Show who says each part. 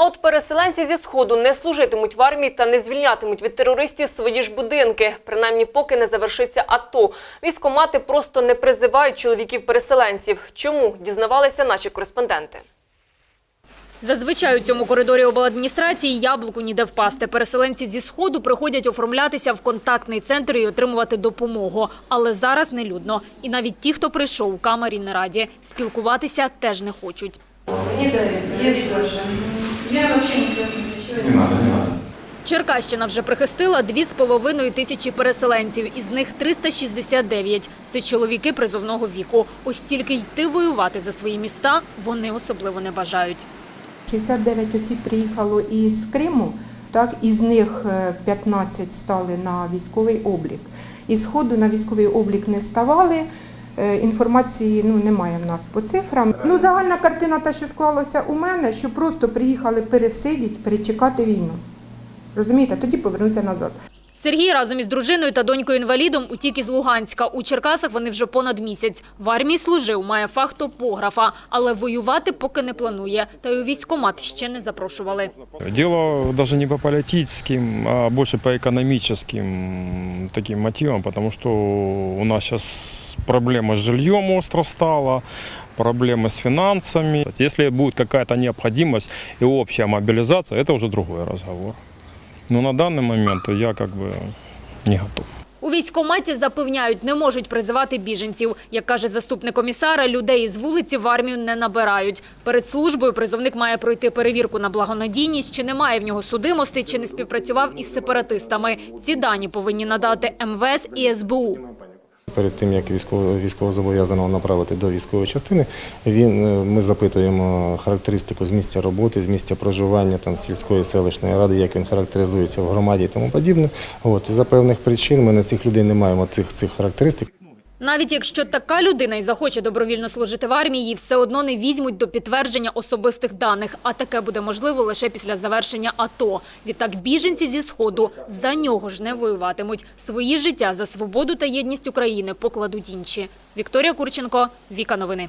Speaker 1: А от переселенці зі сходу не служитимуть в армії та не звільнятимуть від терористів свої ж будинки. Принаймні, поки не завершиться АТО. Військомати просто не призивають чоловіків-переселенців. Чому дізнавалися наші кореспонденти?
Speaker 2: Зазвичай у цьому коридорі обладміністрації яблуку ніде впасти. Переселенці зі сходу приходять оформлятися в контактний центр і отримувати допомогу. Але зараз нелюдно. І навіть ті, хто прийшов у камері не раді, спілкуватися теж не хочуть.
Speaker 3: Не этого, я Леша. Я вообще не красный
Speaker 4: Не надо, не надо.
Speaker 2: Черкащина вже прихистила 2,5 тисячі переселенців, із них 369 – це чоловіки призовного віку. Ось тільки йти воювати за свої міста вони особливо не бажають.
Speaker 5: 69 осіб приїхало із Криму, так, із них е, 15 стали на військовий облік. Із ходу на військовий облік не ставали. Е, Інформації ну, немає в нас по цифрам. Ну, загальна картина, та, що склалася у мене, що просто приїхали пересидіти, перечекати війну. Розумієте, тоді повернуться назад.
Speaker 2: Сергій разом із дружиною та донькою-інвалідом утік із Луганська. У Черкасах вони вже понад місяць. В армії служив, має фах топографа, але воювати поки не планує. Та й у військкомат ще не запрошували.
Speaker 6: Дело даже не по политическим, а больше по экономическим таким мотивам, потому что у нас сейчас проблема с жильем остро стала, проблемы с финансами. Если будет какая-то необходимость и общая мобилизация, это уже другой разговор. Но на данный момент я как бы не готов.
Speaker 2: У військкоматі запевняють, не можуть призивати біженців. Як каже заступник комісара, людей із вулиці в армію не набирають. Перед службою призовник має пройти перевірку на благонадійність, чи немає в нього судимостей, чи не співпрацював із сепаратистами. Ці дані повинні надати МВС і СБУ.
Speaker 7: Перед тим як військово військовозобов'язаного направити до військової частини, е, ми запитуємо характеристику з місця роботи, з місця проживання там сільської селищної ради, як він характеризується в громаді і тому подібне. От і за певних причин ми на цих людей не маємо цих цих характеристик.
Speaker 2: Навіть якщо така людина і захоче добровільно служити в армії, її все одно не візьмуть до підтвердження особистих даних. А таке буде можливо лише після завершення АТО. Відтак біженці зі Сходу за нього ж не воюватимуть. Свої життя за свободу та єдність України покладуть інші. Вікторія Курченко, Віка Новини.